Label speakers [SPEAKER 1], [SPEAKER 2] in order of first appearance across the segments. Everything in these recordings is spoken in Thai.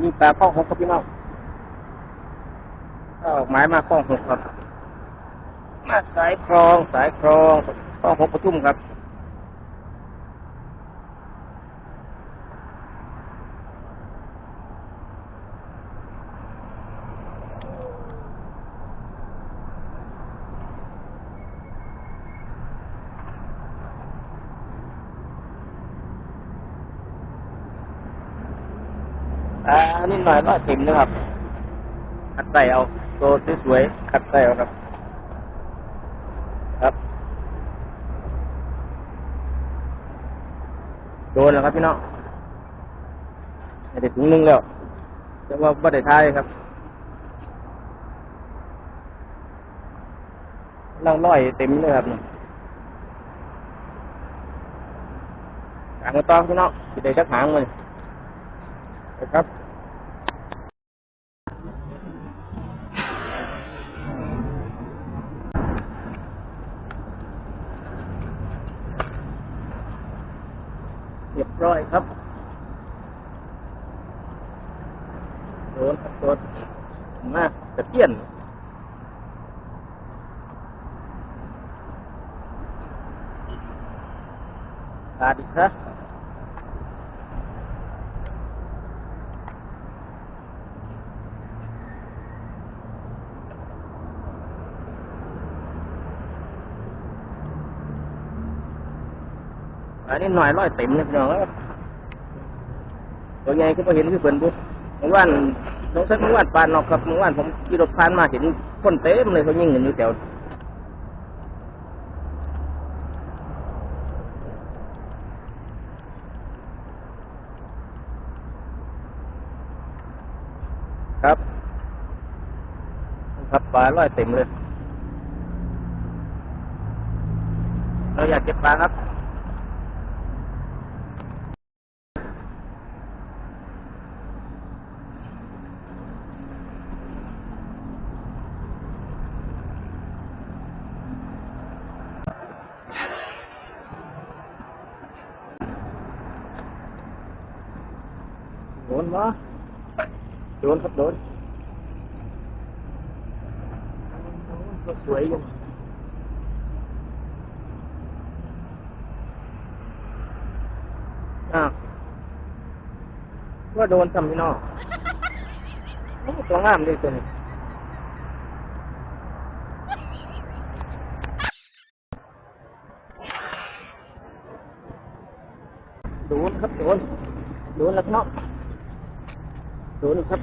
[SPEAKER 1] มีปลาข้องหกครับพี่น้องออกหมายมาข้องหกครับมาสายคลองสายคลองข้องหกประทุ่มครับ อ่าอันนี้หน่อยร้อยเต็มนะครับขัดใส่เอาตัวสวยๆขัดใส่เอาครับ ครับ โดนแล้วครับพี่น้องไม่ได้ถุงหนึงแล้วแต่ว่าไม่ได้ทายครับนั่งร้อยเต็มเลยครับหางมาต้อพี่น้องสิได้สักหางเลยนะครับ ร้อยครับโดนครับโดนมาจะเทียนขาดอีกครับ อันนี้หน่อยร้อยเต็มเลยพี่น้องเอ้ยตัวใหญ่ก็พอเห็นคือเพิ่นปุ๊บเมื่อวานน้องสักเมื่อวานปานนอกครับเมื่อวานผมขี่รถผ่านมาเห็นคนเต็มเลยเขายิงกันอยู่แถวครับครับปลาร้อยเต็มเลย เราอยากเก็บปลาครับ โด นวะโดนครับโดนก็สวยอยู่อ้าวว่าโดนทำพี่น้องโอ้ตัวงามเลยตัวนี้โดนครับโดนโดนแล้วพี่น้อง ศูนย์ครับ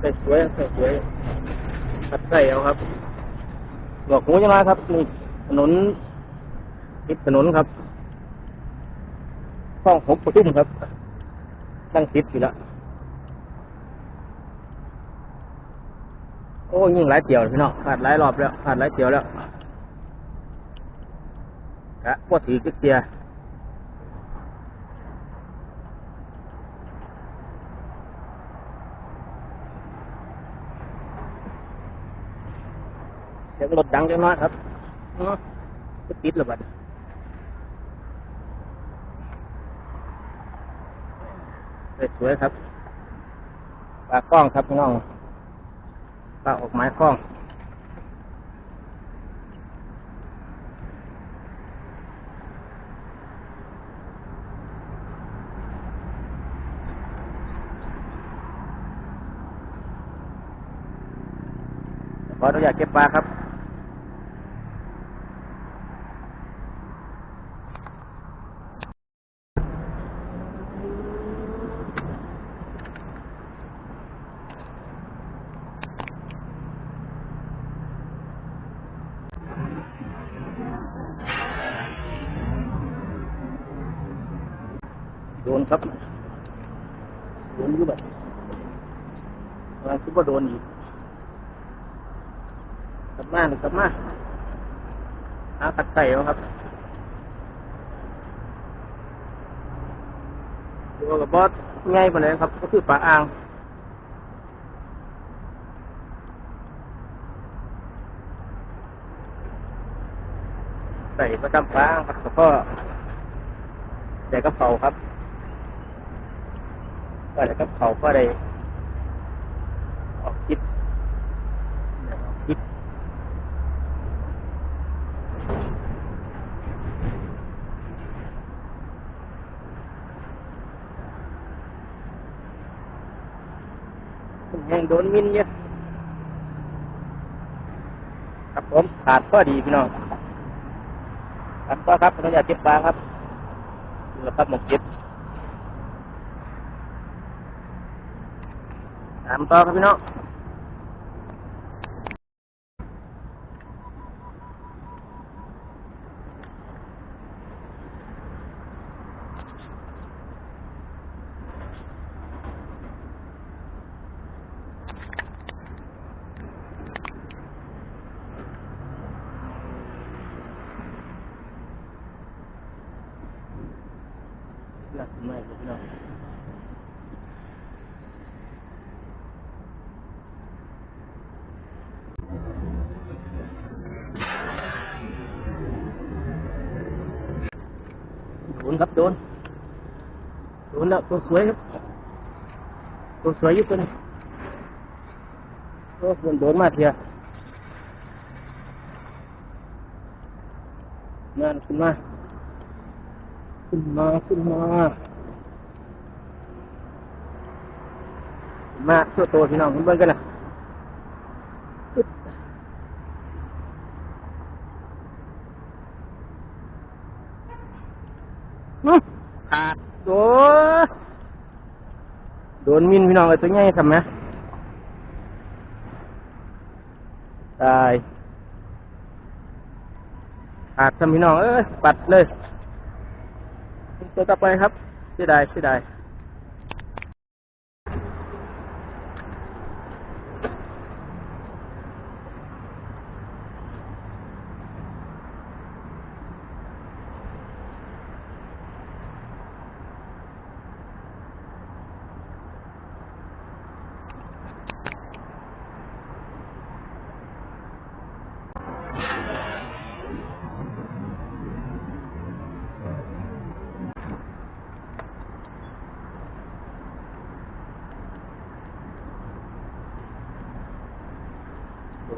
[SPEAKER 1] ใส่สวยใส่สวยตัดใส่เอาครับบอกหมูจะมาครับนี่ถนนติดถนนครับห้องหกประตุ้มครับตั้งติดอยู่แล้วโอ้ยิ่งหลายเกี่ยวพี่น้องผ่านหลายรอบแล้วผ่านหลายเกี่ยวแล้วกะพวกถือเกียร์เสีย งรถดังจังน้อยครับอ๋อก็ติดแล้วบัดสวยๆครับปลากล้องครับพี่น้องปลาออกไม้กล้องขออนุญาตเก็บปลาครับ โดนครับ โดนยู่แบบอะไรคิดว่าโดนอีกกลับมากลับมาหาขัดใส่ครับตัวกับบอสง่ายไปเลยครับ ก็คือปลาอ่างใส่ประจำปลาอ่างครับแล้วก็ใส่กระเป๋าครับ ก็ได้กับเขาก็ได้ออกคิดคิดแห่งโดนมินเยอะครับผมขาดก็ดีพี่น้องครับก็ครับเราอยากเก็บปลาครับแหละครับหมกเก็บ ตามต่อครับ พี่น้องหลักไม่ครับพี่น้องโดนครับโดนโดนแล้วตัวสวยครับตัวสวยอยู่ตัวนี้โอ้โดนโดนมาเทียงานขึ้นมา ขึ้นมาขึ้นมาขึ้นมาตัวโตพี่น้องเบิ่งกันนะอึ๊ดอื้อ ขาดโดโดนมินพี่น้องไอ้ตัวใหญ่ทำไหมตายขาดทำพี่น้องเอ้ยปัดเลยตัวต่อไปครับเสียดายเสียดาย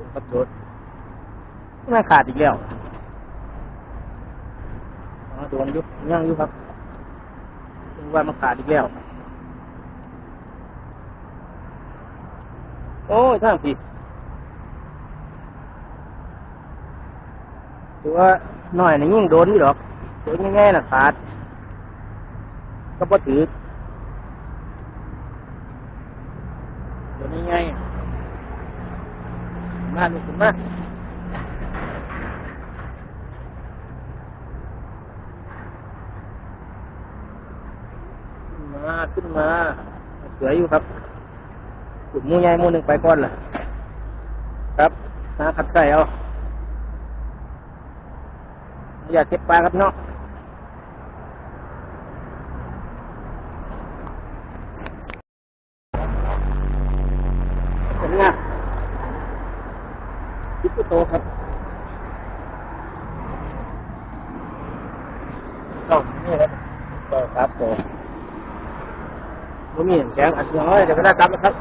[SPEAKER 1] โดนครับโดนน่าขาดอีกแล้วโดนยุบย่างยุบครับว่ามันขาดอีกแล้ว โอ้ยท่างผิดถือว่าหน่อยในะยิ่งโดนอยู่หรอกโดนง่ายๆนะขาด ก็พอถือโดนง่าย ๆมาลูกขึ้นมาขึ้นมาขึ้นมาสวยอยู่ครับจุดมูใหญ่มูหนึ่งไปก่อนล่ะ ครับหาขัดไก่เอาอย่าเก็บปลาครับเนาะเป็นไงคิดตัวโตครับ เอ้านี่ครับโตครับโตไม่มีแข็งอัดน้อยเดี๋ยวก็ได้กลับนะครับ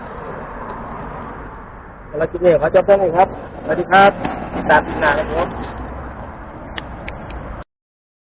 [SPEAKER 1] แล้วคลิปนี้ขอจบเพียงนี้ครับ สวัสดีครับติดตามติดหน้าครับผม